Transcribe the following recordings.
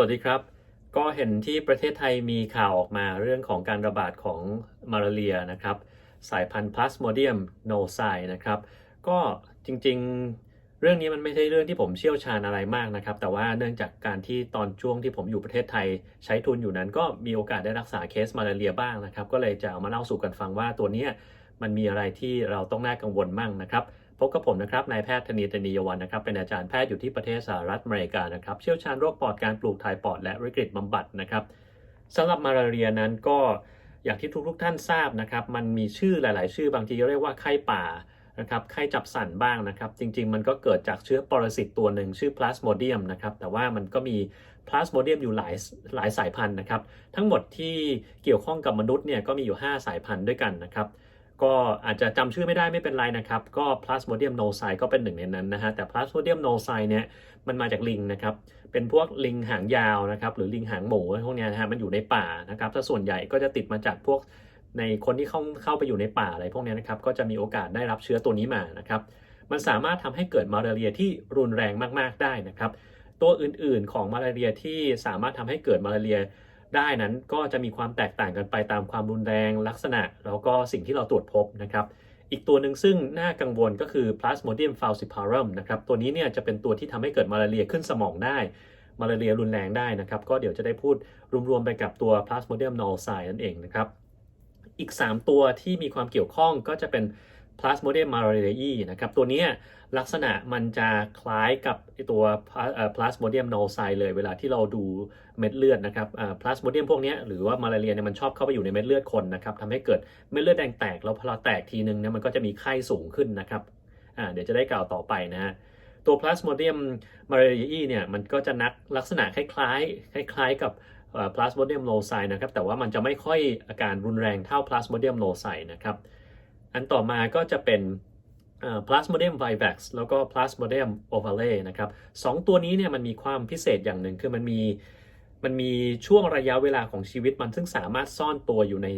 วัสดีครับ ก็เห็นที่ประเทศไทยมีข่าวออกมาเรื่องของการระบาดของมาลาเรียนะครับ สายพันธุ์ Plasmodium n o s i นะครับ ก็จริงๆ เรื่องนี้มันไม่ใช่เรื่องที่ผมเชี่ยวชาญอะไรมากนะครับ แต่ว่าเนื่องจากการที่ตอนช่วงที่ผมอยู่ประเทศไทยใช้ทุนอยู่นั้น ก็มีโอกาสได้รักษาเคสมาลาเรียบ้างนะครับ ก็เลยจะเอามาเล่าสู่กันฟังว่าตัวนี้มันมีอะไรที่เราต้องน่ากังวลมั่งนะครับ พบกับผมนะครับนายแพทย์ธนีตนียวันนะครับเป็นอาจารย์แพทย์อยู่ที่ประเทศสหรัฐอเมริกานะครับเชี่ยวชาญโรคปอดการปลูกถ่ายปอดและวิกฤตบำบัดนะครับสำหรับมาลาเรียนั้นก็อย่างที่ทุกๆท่านทราบนะครับ มันมีชื่อหลาย ๆ ชื่อบางทีก็เรียกว่าไข้ป่านะครับไข้จับสันบ้างนะครับ จริง ๆ มันก็เกิดจากเชื้อปรสิตตัวหนึ่งชื่อพลาสโมเดียมนะครับแต่ว่ามันก็มีพลาสโมเดียมอยู่หลายหลายสายพันธุ์นะครับ ทั้งหมดที่เกี่ยวข้องกับมนุษย์เนี่ยก็มีอยู่ 5 สายพันธุ์ด้วยกันนะครับ ก็อาจจะจำชื่อไม่ได้ไม่เป็นไรนะครับ ก็ Plasmodium n o s i ก็เป็นหนึ่งในนั้นนะฮะ แต่ Plasmodium n o s i เนี่ยมันมาจากลิงนะครับ เป็นพวกลิงหางยาวนะครับหรือลิงหางหมูพวกนี้นะฮะมันอยู่ในป่านะครับถ้าส่วนใหญ่ก็จะติดมาจากพวกในคนที่เข้าเข้าไปอยู่ในป่าอะไรพวกนี้นะครับก็จะมีโอกาสได้รับเชื้อตัวนี้มานะครับมันสามารถทำให้เกิดมาลาเรียที่รุนแรงมาก ๆ ได้นะครับ ตัวอื่นๆของมาลาเรียที่สามารถทำให้เกิดมาลาเรีย ได้นั้นก็จะมีความแตกต่างกันไปตามความรุนแรงลักษณะ แล้วก็สิ่งที่เราตรวจพบนะครับ อีกตัวหนึ่งซึ่งน่ากังวลก็คือ Plasmodium falciparum นะครับตัวนี้เนี่ยจะเป็นตัวที่ทำให้เกิดมาลาเรียขึ้นสมองได้มาลาเรียรุนแรงได้นะครับ ก็เดี๋ยวจะได้พูดรวมๆไปกับตัว Plasmodium n o s i นั่นเองนะครับ อีก 3 ตัวที่มีความเกี่ยวข้องก็จะเป็น Plasmodium malariae นะครับตัวนี้ลักษณะมันจะคล้ายกับตัว Plasmodium n o s i เลยเวลาที่เราดูเม็ดเลือดนะครับ Plasmodium พวกนี้หรือว่ามาลาเรียเนี่ยมันชอบเข้าไปอยู่ในเม็ดเลือดคนนะครับทำให้เกิดเม็ดเลือดแดงแตกแล้วพอเราแตกทีนึงเนี่ยมันก็จะมีไข้สูงขึ้นนะครับเดี๋ยวจะได้กล่าวต่อไปนะฮะตัว Plasmodium malariae เนี่ยมันก็จะนักลักษณะคล้ายๆคล้ายๆกับ Plasmodium n o s i นะครับแต่ว่ามันจะไม่ค่อยอาการรุนแรงเท่า Plasmodium n o s i นะครับ อันต่อมาก็จะเป็น Plasmodium vivax แล้วก็ Plasmodium ovale นะครับสองตัวนี้เนี่ยมันมีความพิเศษอย่างหนึ่งคือมันมีมันมีช่วงระยะเวลาของชีวิตมันซึ่งสามารถซ่อนตัวอยู่ใน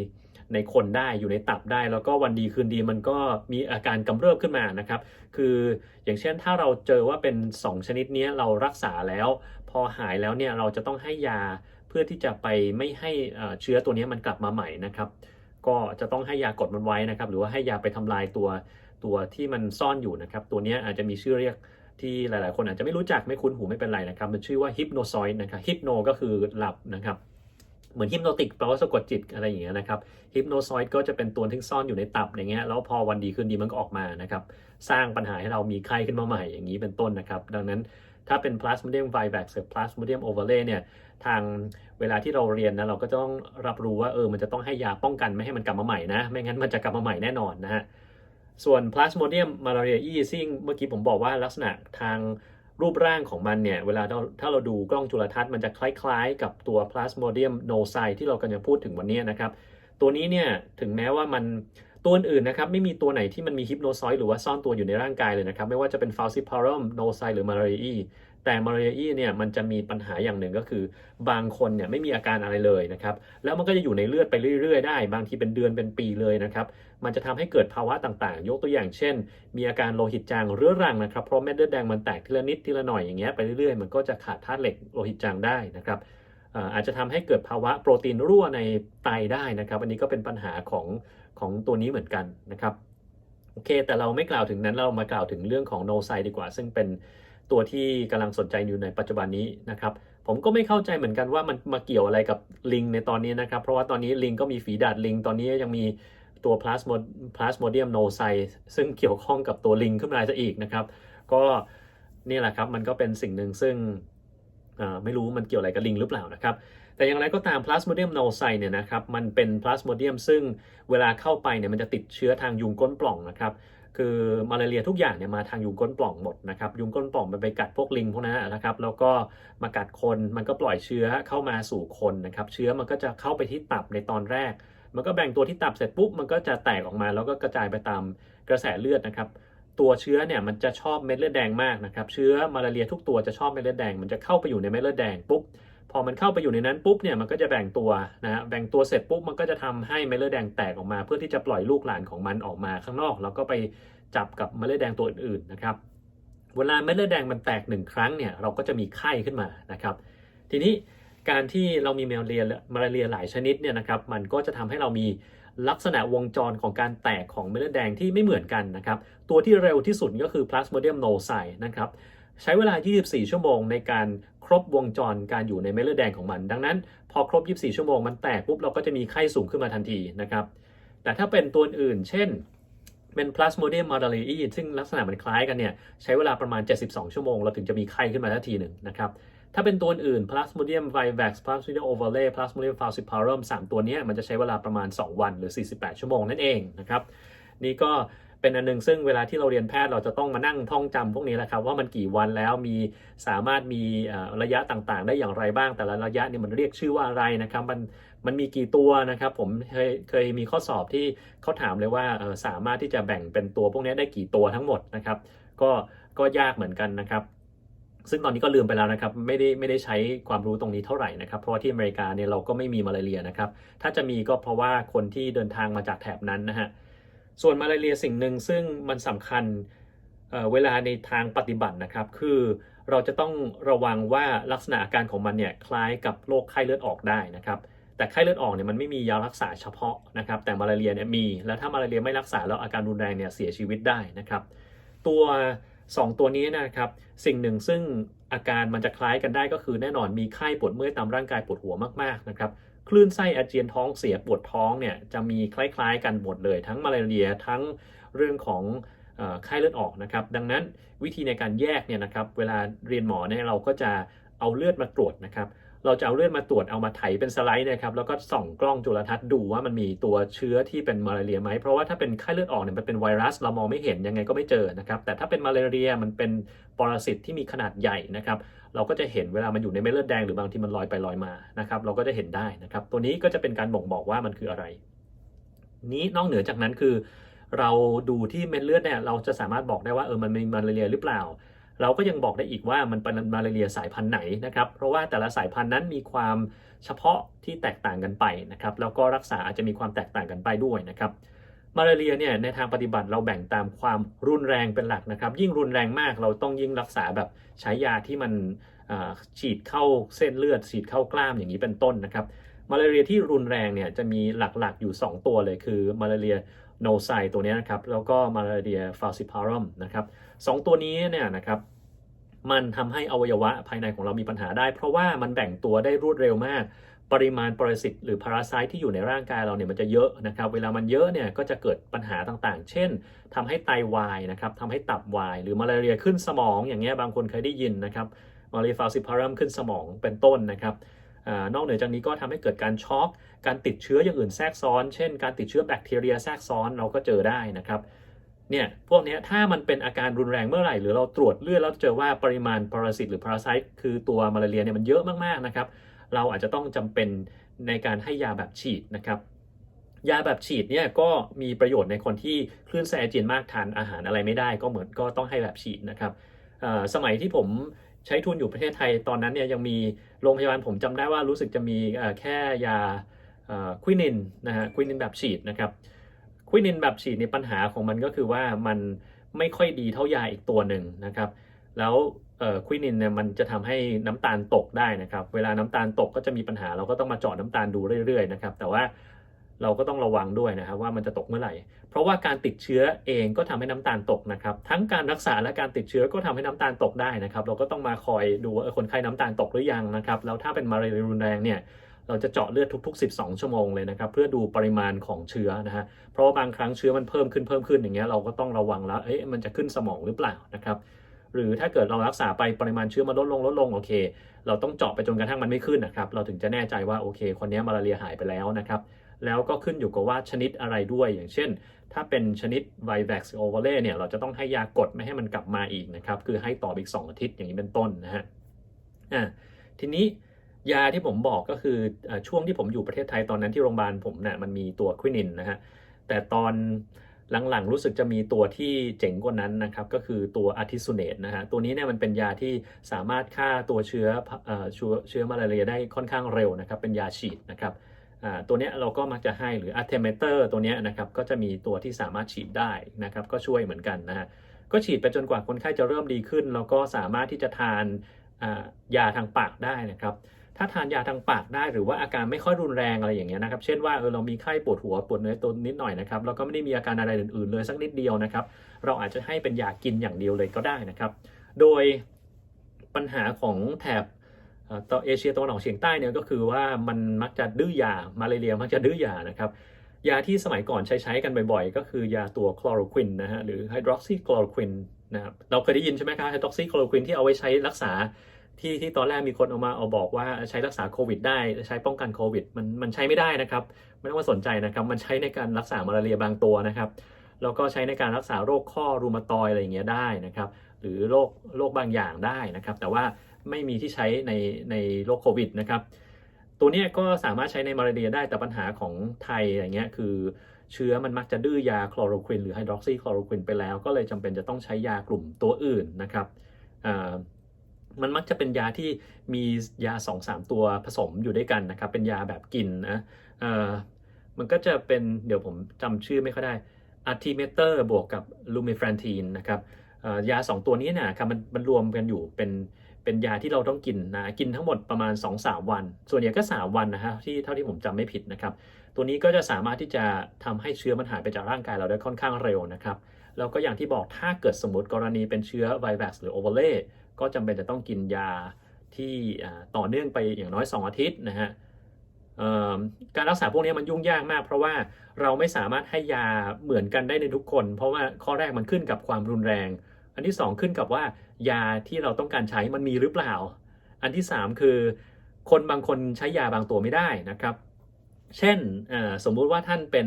ในคนได้อยู่ในตับได้ แล้วก็วันดีคืนดีมันก็มีอาการกำเริบขึ้นมานะครับ คืออย่างเช่นถ้าเราเจอว่าเป็น 2 ชนิดนี้เรารักษาแล้ว พอหายแล้วเนี่ยเราจะต้องให้ยาเพื่อที่จะไปไม่ให้เชื้อตัวนี้มันกลับมาใหม่นะครับ ก็จะต้องให้ยากดมันไว้นะครับ หรือว่าให้ยาไปทำลายตัวตัวที่มันซ่อนอยู่นะครับ ตัวนี้อาจจะมีชื่อเรียกที่หลาย ๆ คนอาจจะไม่รู้จักไม่คุ้นหูไม่เป็นไรนะครับ มันชื่อว่าฮิปโนซอยด์นะครับฮิปโนก็คือหลับนะครับ เหมือนฮิปโนติกแปลว่าสะกดจิตอะไรอย่างเงี้ยนะครับฮิปโนซอยด์ก็จะเป็นตัวที่ซ่อนอยู่ในตับอย่างเงี้ยแล้วพอวันดีคืนดีมันก็ออกมานะครับ สร้างปัญหาให้เรามีไข้ขึ้นมาใหม่อย่างนี้เป็นต้นนะครับ ดังนั้น ถ้าเป็น Plasmodium vivax กับ Plasmodium ovale เนี่ยทางเวลาที่เราเรียนนะเราก็ต้องรับรู้ว่าเออมันจะต้องให้ยาป้องกันไม่ให้มันกลับมาใหม่นะ ไม่งั้นมันจะกลับมาใหม่แน่นอนนะฮะส่วน Plasmodium malariae ซึ่งเมื่อกี้ผมบอกว่าลักษณะทางรูปร่างของมันเนี่ย เวลาถ้าเราดูกล้องจุลทรรศน์มันจะคล้ายๆ กับตัว Plasmodium n o s i ที่เรากำลังพูดถึงวันนี้นะครับ ตัวนี้เนี่ยถึงแม้ว่ามัน ตัวอื่นนะครับไม่มีตัวไหนที่มันมีฮิปโนซอยหรือว่าซ่อนตัวอยู่ในร่างกายเลยนะครับ ไม่ว่าจะเป็น falciparum n o s i หรือ malariae แต่มา l า r i a e เนี่ยมันจะมีปัญหาอย่างหนึ่งก็คือ บางคนเนี่ยไม่มีอาการอะไรเลยนะครับ แล้วมันก็จะอยู่ในเลือดไปเรื่อย ๆ ได้ บางทีเป็นเดือนเป็นปีเลยนะครับ มันจะทำให้เกิดภาวะต่างๆ ยกตัวอย่างเช่น มีอาการโลหิตจางเรื้อรังนะครับเพราะเม็ดเลือดแดงมันแตกทีละนิดทีละหน่อยอย่างเงี้ยไปเรื่อยๆมันก็จะขาดธาตุเหล็กโลหิตจางได้นะครับ อาจจะทำให้เกิดภาวะโปรตีนรั่วในไตได้นะครับ อันนี้ก็เป็นปัญหาของของตัวนี้เหมือนกันนะครับโอเค แต่เราไม่กล่าวถึงนั้นเรามากล่าวถึงเรื่องของโนไซดีกว่า ซึ่งเป็นตัวที่กำลังสนใจอยู่ในปัจจุบันนี้นะครับผมก็ไม่เข้าใจเหมือนกันว่ามันมาเกี่ยวอะไรกับลิงในตอนนี้นะครับ เพราะว่าตอนนี้ลิงก็มีฝีดาดลิง ตอนนี้ยังมีตัวพลาสโมพลาสโมเดียมโนไซซึ่งเกี่ยวข้องกับตัวลิงขึ้นมาซะอีกนะครับ ก็นี่แหละครับ มันก็เป็นสิ่งหนึ่งซึ่ง ไม่รู้มันเกี่ยวอะไรกับลิงหรือเปล่านะครับ แต่อย่างไรก็ตามพลาสโมเดียมโนไซเนี่ยนะครับ มันเป็นพลาสโมเดียมซึ่งเวลาเข้าไปเนี่ยมันจะติดเชื้อทางยุงก้นปล่องนะครับ คือมาลาเรียทุกอย่างเนี่ยมาทางยุงก้นปล่องหมดนะครับ ยุงก้นปล่องมันไปกัดพวกลิงพวกนั้นนะครับ แล้วก็มากัดคน มันก็ปล่อยเชื้อเข้ามาสู่คนนะครับ เชื้อมันก็จะเข้าไปที่ตับในตอนแรก มันก็แบ่งตัวที่ตับเสร็จปุ๊บ มันก็จะแตกออกมาแล้วก็กระจายไปตามกระแสเลือดนะครับ ตัวเชื้อเนี่ยมันจะชอบเม็ดเลือดแดงมากนะครับเชื้อมาลาเรียทุกตัวจะชอบเม็ดเลือดแดง มันจะเข้าไปอยู่ในเม็ดเลือดแดงปุ๊บพอมันเข้าไปอยู่ในนั้นปุ๊บเนี่ยมันก็จะแบ่งตัวนะแบ่งตัวเสร็จปุ๊บมันก็จะทำให้เม็ดเลือดแดงแตกออกมา เพื่อที่จะปล่อยลูกหลานของมันออกมาข้างนอก แล้วก็ไปจับกับเม็ดเลือดแดงตัวอื่นๆนะครับเวลาเม็ดเลือดแดงมันแตกหนึ่งครั้งเนี่ยเราก็จะมีไข้ขึ้นมานะครับ ทีนี้การที่เรามีมาลาเรียมาลาเรียหลายชนิดเนี่ยนะครับมันก็จะทำให้เรามี ลักษณะวงจรของการแตกของเม็ดเลือดแดงที่ไม่เหมือนกันนะครับ ตัวที่เร็วที่สุดก็คือ Plasmodium noci นะครับ ใช้เวลา 24 ชั่วโมงในการครบวงจรการอยู่ในเม็ดเลือดแดงของมัน ดังนั้น พอครบ 24 ชั่วโมงมันแตกปุ๊บเราก็จะมีไข้สูงขึ้นมาทันทีนะครับ แต่ถ้าเป็นตัวอื่น เช่นเป็น Plasmodium malarii ซึ่งลักษณะมันคล้ายกันเนี่ย ใช้เวลาประมาณ 72 ชั่วโมง เราถึงจะมีไข้ขึ้นมาทันทีหนึ่งนะครับ ถ้าเป็นตัวอื่น Plasmodium vivax Plasmodium ovale Plasmodium falciparum 3 ตัวนี้มันจะใช้เวลาประมาณ 2 วันหรือ 48 ชั่วโมงนั่นเองนะครับ นี่ก็เป็นอันหนึงซึ่งเวลาที่เราเรียนแพทย์เราจะต้องมานั่งท่องจำพวกนี้แหละครับว่ามันกี่วันแล้วมีสามารถมีระยะต่างๆ ได้อย่างไรบ้าง แต่ละระยะนี่มันเรียกชื่อว่าอะไรนะครับมันมันมีกี่ตัวนะครับผมเคยเคยมีข้อสอบที่เขาถามเลยว่าสามารถที่จะแบ่งเป็นตัวพวกนี้ได้กี่ตัวทั้งหมดนะครับ ก็ก็ยากเหมือนกันนะครับ ซึ่งตอนนี้ก็ลืมไปแล้วนะครับไม่ได้ไม่ได้ใช้ความรู้ตรงนี้เท่าไหร่นะครับ เพราะว่าที่อเมริกาเนี่ยเราก็ไม่มีมาลาเรียนะครับ ถ้าจะมีก็เพราะว่าคนที่เดินทางมาจากแถบนั้นนะฮะส่วนมาลาเรียสิ่งหนึ่งซึ่งมันสำคัญเเวลาในทางปฏิบัตินะครับ คือเราจะต้องระวังว่าลักษณะอาการของมันเนี่ยคล้ายกับโรคไข้เลือดออกได้นะครับ แต่ไข้เลือดออกเนี่ยมันไม่มียารักษาเฉพาะนะครับ แต่มาลาเรียเนี่ยมี แล้วถ้ามาลาเรียไม่รักษาแล้วอาการรุนแรงเนี่ยเสียชีวิตได้นะครับ ตัว 2 ตัวนี้นะครับ สิ่งหนึ่งซึ่งอาการมันจะคล้ายกันได้ก็คือแน่นอนมีไข้ปวดเมื่อยตามร่างกายปวดหัวมากๆนะครับคลื่นไส้อาเจียนท้องเสียปวดท้องเนี่ยจะมีคล้ายๆ กันหมดเลย ทั้งมาลาเรียทั้งเรื่องของไข้เลือดออกนะครับ ดังนั้นวิธีในการแยกเนี่ยนะครับ เวลาเรียนหมอเนี่ยเราก็จะเอาเลือดมาตรวจนะครับ เราจะเอาเลือดมาตรวจเอามาไถเป็นสไลด์นะครับแล้วก็ส่องกล้องจุลทรรศน์ดูว่ามันมีตัวเชื้อที่เป็นมาลาเรียไหมเพราะว่าถ้าเป็นไข้เลือดออกเนี่ยมันเป็นไวรัสเรามองไม่เห็นยังไงก็ไม่เจอนะครับแต่ถ้าเป็นมาลาเรียมันเป็นปรสิตที่มีขนาดใหญ่นะครับเราก็จะเห็นเวลามันอยู่ในเม็ดเลือดแดงหรือบางทีมันลอยไปลอยมานะครับเราก็จะเห็นได้นะครับตัวนี้ก็จะเป็นการบ่งบอกว่ามันคืออะไร นี้นอกเหนือจากนั้นคือ เราดูที่เม็ดเลือดเนี่ยเราจะสามารถบอกได้ว่าเออมันมีมาลาเรียหรือเปล่า เราก็ยังบอกได้อีกว่ามันเป็นมาลาเรียสายพันธุ์ไหนนะครับ เพราะว่าแต่ละสายพันธุ์นั้นมีความเฉพาะที่แตกต่างกันไปนะครับ แล้วก็รักษาอาจจะมีความแตกต่างกันไปด้วยนะครับ มาลาเรียเนี่ยในทางปฏิบัติเราแบ่งตามความรุนแรงเป็นหลักนะครับ ยิ่งรุนแรงมากเราต้องยิ่งรักษาแบบใช้ยาที่มันฉีดเข้าเส้นเลือด ฉีดเข้ากล้ามอย่างนี้เป็นต้นนะครับมาลาเรียที่รุนแรงเนี่ยจะมีหลักๆอยู่ 2 ตัวเลยคือมาลาเรีย โนไซตัวนี้นะครับ แล้วก็มาลาเรียฟาซิพารัมนะครับสองตัวนี้เนี่ยนะครับมันทำให้อวัยวะภายในของเรามีปัญหาได้ เพราะว่ามันแบ่งตัวได้รวดเร็วมาก ปริมาณปรสิตหรือพาราไซต์ที่อยู่ในร่างกายเราเนี่ยมันจะเยอะนะครับ เวลามันเยอะเนี่ยก็จะเกิดปัญหาต่างๆ เช่นทำให้ไตวายนะครับทำให้ตับวาย หรือมาลาเรียขึ้นสมองอย่างเงี้ยบางคนเคยได้ยินนะครับมาลาเรียฟาซิพารัมขึ้นสมองเป็นต้นนะครับ นอกเหนือจากนี้ก็ทำให้เกิดการช็อก การติดเชื้ออย่างอื่นแทรกซ้อน เช่น การติดเชื้อแบคทีเรียแทรกซ้อนเราก็เจอได้นะครับ เนี่ย พวกนี้ถ้ามันเป็นอาการรุนแรงเมื่อไหร่ หรือเราตรวจเลือดแล้วเจอว่าปริมาณปรสิตหรือพาราไซต์คือตัวมาลาเรียเนี่ยมันเยอะมากๆนะครับ เราอาจจะต้องจำเป็นในการให้ยาแบบฉีดนะครับ ยาแบบฉีดเนี่ยก็มีประโยชน์ในคนที่คลื่นไส้อาเจียนมากทานอาหารอะไรไม่ได้ ก็เหมือนก็ต้องให้แบบฉีดนะครับสมัยที่ผม ใช้ทุนอยู่ประเทศไทยตอนนั้นเนี่ยยังมีโรงพยาบาลผมจำได้ว่ารู้สึกจะมีแค่ยาควินินนะฮะควินินแบบฉีดนะครับควินินแบบฉีดในปัญหาของมันก็คือว่ามันไม่ค่อยดีเท่ายาอีกตัวหนึ่งนะครับ แล้วควินินเนี่ยมันจะทำให้น้ำตาลตกได้นะครับ เวลาน้ำตาลตกก็จะมีปัญหาเราก็ต้องมาเจาะน้ำตาลดูเรื่อยๆนะครับ แต่ว่า เราก็ต้องระวังด้วยนะครับว่ามันจะตกเมื่อไหร่ เพราะว่าการติดเชื้อเองก็ทำให้น้ำตาลตกนะครับ ทั้งการรักษาและการติดเชื้อก็ทำให้น้ำตาลตกได้นะครับ เราก็ต้องมาคอยดูว่าคนไข้น้ำตาลตกหรือยังนะครับ แล้วถ้าเป็นมาเรียรุนแรงเนี่ย เราจะเจาะเลือดทุก ๆ 12 ชั่วโมงเลยนะครับ เพื่อดูปริมาณของเชื้อนะฮะ เพราะว่าบางครั้งเชื้อมันเพิ่มขึ้นเพิ่มขึ้นอย่างเงี้ยเราก็ต้องระวังแล้ว เอ๊ะมันจะขึ้นสมองหรือเปล่านะครับหรือถ้าเกิดเรารักษาไปปริมาณเชื้อมันลดลงลดลงโอเค เราต้องเจาะไปจนกระทั่งมันไม่ขึ้นนะครับ เราถึงจะแน่ใจว่าโอเค คนนี้มาลาเรียหายไปแล้วนะครับ แล้วก็ขึ้นอยู่กับว่าชนิดอะไรด้วย อย่างเช่น ถ้าเป็นชนิด Vivax o v a l e เนี่ยเราจะต้องให้ยากดไม่ให้มันกลับมาอีกนะครับ คือให้ต่ออีก 2 อาทิตย์อย่างนี้เป็นต้นนะฮะอ่าทีนี้ยาที่ผมบอกก็คืออช่วงที่ผมอยู่ประเทศไทยตอนนั้นที่โรงพยาบาลผมเนี่ยมันมีตัวควินินนะฮะแต่ตอนหลังๆ รู้สึกจะมีตัวที่เจ๋งกว่านั้นนะครับ ก็คือตัวอาทิสุเนตนะฮะตัวนี้เนี่ยมันเป็นยาที่สามารถฆ่าตัวเชื้อเอ่อเชื้อเชื้อมาลาเรียได้ค่อนข้างเร็วนะครับ เป็นยาฉีดนะครับ ตัวนี้เราก็มักจะให้หรืออะเทเมเตอร์ตัวนี้นะครับก็จะมีตัวที่สามารถฉีดได้นะครับก็ช่วยเหมือนกันนะฮะก็ฉีดไปจนกว่าคนไข้จะเริ่มดีขึ้น แล้วก็สามารถที่จะทานยาทางปากได้นะครับถ้าทานยาทางปากได้หรือว่าอาการไม่ค่อยรุนแรงอะไรอย่างเงี้ยนะครับ เช่นว่าเออเรามีไข้ปวดหัวปวดเนื้อตัวนิดหน่อยนะครับแล้วก็ไม่ได้มีอาการอะไรอื่นๆเลยสักนิดเดียวนะครับ เราอาจจะให้เป็นยากินอย่างเดียวเลยก็ได้นะครับ โดยปัญหาของแถบ เอ่อเอเชียตะวันออกเฉียงใต้เนี่ยก็คือว่ามันมักจะดื้อยา มาเลเรียมักจะดื้อยานะครับ ยาที่สมัยก่อนใช้ใช้กันบ่อยๆ ก็คือยาตัวคลอโรควินนะฮะหรือไฮดรอกซีคลอโรควินนะครับเราเคยได้ยินใช่ไหมครับไฮดรอกซีคลอโรควินที่เอาไว้ใช้รักษาที่ที่ตอนแรกมีคนเอามาเอาบอกว่าใช้รักษาโควิดได้ใช้ป้องกันโควิดมันมันใช้ไม่ได้นะครับไม่ต้องมาสนใจนะครับมันใช้ในการรักษามาลาเรียบางตัวนะครับแล้วก็ใช้ในการรักษาโรคข้อรูมาตอยอะไรอย่างเงี้ยได้นะครับหรือโรคโรคบางอย่างได้นะครับ แต่ว่า ไม่มีที่ใช้ในในโรคโควิดนะครับตัวนี้ก็สามารถใช้ในมาลาเรียได้แต่ปัญหาของไทยอย่างเงี้ยคือเชื้อมันมักจะดื้อยาคลอโรควินหรือไฮดรอกซีคลอโรควินไปแล้ว ก็เลยจำเป็นจะต้องใช้ยากลุ่มตัวอื่นนะครับอ่ามันมักจะเป็นยาที่มียา 2-3 ตัวผสมอยู่ด้วยกันนะครับ เป็นยาแบบกินนะอ่อมันก็จะเป็นเดี๋ยวผมจำชื่อไม่ค่อยได้อาร์ติเมเตอร์บวกกับลูเมฟรานทีนนะครับอ่อยา 2 ตัวนี้นะครับมันมันรวมกันอยู่เป็น เป็นยาที่เราต้องกินนะกินทั้งหมดประมาณ 2-3 วัน ส่วนใหญ่ก็ 3 วันนะฮะที่เท่าที่ผมจำไม่ผิดนะครับ ตัวนี้ก็จะสามารถที่จะทำให้เชื้อมันหายไปจากร่างกายเราได้ค่อนข้างเร็วนะครับแล้วก็อย่างที่บอกถ้าเกิดสมมติกรณีเป็นเชื้อไวรัสหรือโอเวอร์เลก็จำเป็นจะต้องกินยาที่ต่อเนื่องไปอย่างน้อย 2 อาทิตย์นะฮะการรักษาพวกนี้มันยุ่งยากมาก เพราะว่าเราไม่สามารถให้ยาเหมือนกันได้ในทุกคน เพราะว่าข้อแรกมันขึ้นกับความรุนแรง อันที่ 2 ขึ้นกับว่า ยาที่เราต้องการใช้มันมีหรือเปล่า อันที่ 3 คือ คนบางคนใช้ยาบางตัวไม่ได้นะครับ เช่นสมมุติว่าท่านเป็น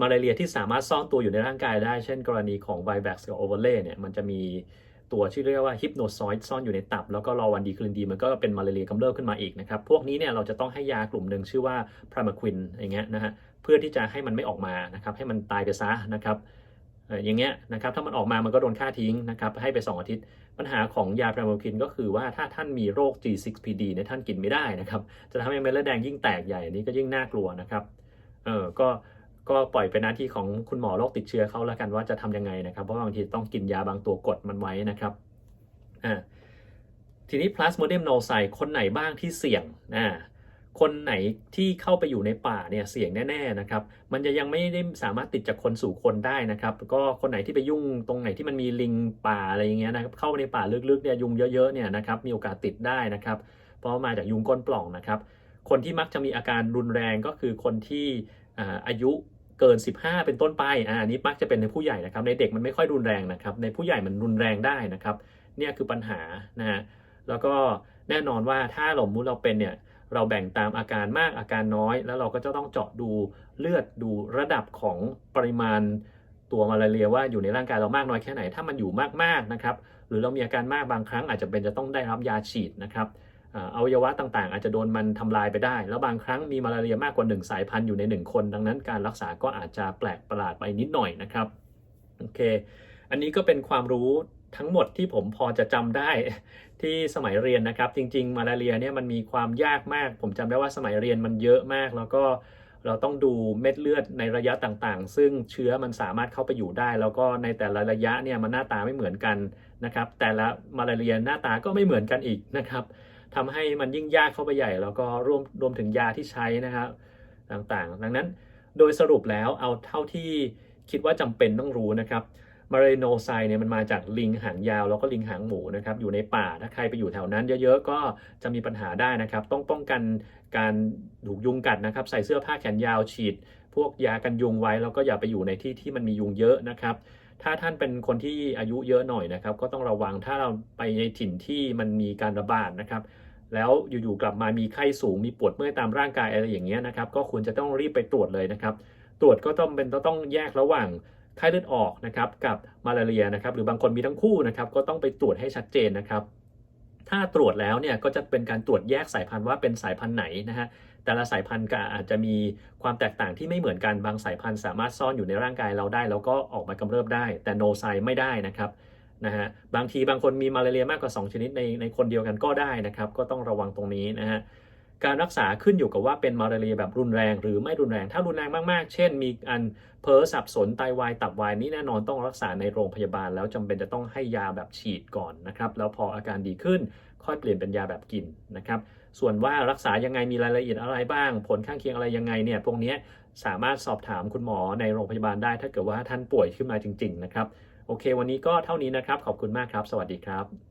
มาลาเรียที่สามารถซ่อนตัวอยู่ในร่างกายได้ เช่น กรณีของไวรัสกับโอเวอร์เลเนี่ยมันจะมีตัวที่เรียกว่าฮิปโนซอยด์ซ่อนอยู่ในตับ แล้วก็รอวันดีคืนดี มันก็เป็นมาลาเรียกำเริบขึ้นมาอีกนะครับ พวกนี้เนี่ยเราจะต้องให้ยากลุ่มหนึ่งชื่อว่าพรามาควินอย่างเงี้ยนะฮะเพื่อที่จะให้มันไม่ออกมานะครับให้มันตายไปซะนะครับเอย่างเงี้ยนะครับถ้ามันออกมามันก็โดนฆ่าทิ้งนะครับให้ไป 2 อาทิตย์ ปัญหาของยาพรามคินก็คือว่าถ้าท่านมีโรค G6PD เนี่ยท่านกินไม่ได้นะครับจะทำให้เม็ดเลือดแดงยิ่งแตกใหญ่นี้ก็ยิ่งน่ากลัวนะครับเออก็ก็ปล่อยเป็นหน้าที่ของคุณหมอโรคติดเชื้อเขาแล้วกันว่าจะทำยังไงนะครับ เพราะบางทีต้องกินยาบางตัวกดมันไว้นะครับอ่าทีนี้ plasmodium n o c i คนไหนบ้างที่เสี่ยงอ่า คนไหนที่เข้าไปอยู่ในป่าเนี่ยเสี่ยงแน่ๆนะครับ มันจะยังไม่ได้สามารถติดจากคนสู่คนได้นะครับ ก็คนไหนที่ไปยุ่งตรงไหนที่มันมีลิงป่าอะไรอย่างเงี้ยนะครับ เข้าไปในป่าลึกๆเนี่ยยุงเยอะๆเนี่ยนะครับ มีโอกาสติดได้นะครับ เพราะมาจากยุงก้นปล่องนะครับ คนที่มักจะมีอาการรุนแรงก็คือคนที่อายุเกิน 15 เป็นต้นไปอ่าอันนี้มักจะเป็นในผู้ใหญ่นะครับ ในเด็กมันไม่ค่อยรุนแรงนะครับ ในผู้ใหญ่มันรุนแรงได้นะครับ เนี่ยคือปัญหานะฮะ แล้วก็แน่นอนว่าถ้าเรามุติเราเป็นเนี่ย เราแบ่งตามอาการมากอาการน้อย แล้วเราก็จะต้องเจาะดูเลือดดูระดับของปริมาณตัวมาลาเรียว่าอยู่ในร่างกายเรามากน้อยแค่ไหน ถ้ามันอยู่มากๆนะครับ หรือเรามีอาการมากบางครั้งอาจจะเป็นจะต้องได้รับยาฉีดนะครับอวัยวะต่างๆ อาจจะโดนมันทำลายไปได้ แล้วบางครั้งมีมาลาเรียมากกว่า 1 สายพันธุ์อยู่ใน 1 คน ดังนั้นการรักษาก็อาจจะแปลกประหลาดไปนิดหน่อยนะครับ โอเค อันนี้ก็เป็นความรู้ ทั้งหมดที่ผมพอจะจำได้ที่สมัยเรียนนะครับ จริง ๆ มาลาเรียเนี่ยมันมีความยากมาก ผมจำได้ว่าสมัยเรียนมันเยอะมาก แล้วก็เราต้องดูเม็ดเลือดในระยะต่างๆ ซึ่งเชื้อมันสามารถเข้าไปอยู่ได้ แล้วก็ในแต่ละระยะเนี่ยมันหน้าตาไม่เหมือนกันนะครับ แต่ละมาลาเรียหน้าตาก็ไม่เหมือนกันอีกนะครับทำให้มันยิ่งยากเข้าไปใหญ่ แล้วก็รวมรวมถึงยาที่ใช้นะครับต่างๆ ดังนั้นโดยสรุปแล้วเอาเท่าที่คิดว่าจำเป็นต้องรู้นะครับ มาเรโนไซเนี่ยมันมาจากลิงหางยาวแล้วก็ลิงหางหมูนะครับอยู่ในป่าถ้าใครไปอยู่แถวนั้นเยอะๆก็จะมีปัญหาได้นะครับ ต้องป้องกันการถูกยุงกัดนะครับ ใส่เสื้อผ้าแขนยาวฉีด พวกยากันยุงไว้แล้วก็อย่าไปอยู่ในที่ที่มันมียุงเยอะนะครับ ถ้าท่านเป็นคนที่อายุเยอะหน่อยนะครับ ก็ต้องระวังถ้าเราไปในถิ่นที่มันมีการระบาดนะครับแล้วอยู่ๆกลับมามีไข้สูงมีปวดเมื่อยตามร่างกายอะไรอย่างเงี้ยนะครับ ก็ควรจะต้องรีบไปตรวจเลยนะครับ ตรวจก็ต้องเป็นต้องแยกระหว่าง ไข้เลือดออกนะครับกับมาลาเรียนะครับหรือบางคนมีทั้งคู่นะครับก็ต้องไปตรวจให้ชัดเจนนะครับถ้าตรวจแล้วเนี่ยก็จะเป็นการตรวจแยกสายพันธุ์ว่าเป็นสายพันธุ์ไหนนะฮะแต่ละสายพันธุ์ก็อาจจะมีความแตกต่างที่ไม่เหมือนกันบางสายพันธุ์สามารถซ่อนอยู่ในร่างกายเราได้ แล้วก็ออกมากำเริบได้ แต่โนไซไม่ได้นะครับนะฮะบางทีบางคนมีมาลาเรียมากกว่า 2 ชนิดในในคนเดียวกันก็ได้นะครับ ก็ต้องระวังตรงนี้นะฮะ การรักษาขึ้นอยู่กับว่าเป็นมาลาเรียแบบรุนแรงหรือไม่รุนแรงถ้ารุนแรงมากๆ เช่น มีอันเพ้อสับสนไตวายตับวายนี่แน่นอนต้องรักษาในโรงพยาบาล แล้วจำเป็นจะต้องให้ยาแบบฉีดก่อนนะครับแล้วพออาการดีขึ้นค่อยเปลี่ยนเป็นยาแบบกินนะครับส่วนว่ารักษายังไงมีรายละเอียดอะไรบ้าง ผลข้างเคียงอะไรยังไงเนี่ยพวกนี้สามารถสอบถามคุณหมอในโรงพยาบาลได้ ถ้าเกิดว่าท่านป่วยขึ้นมาจริง ๆ นะครับ โอเค วันนี้ก็เท่านี้นะครับ ขอบคุณมากครับ สวัสดีครับ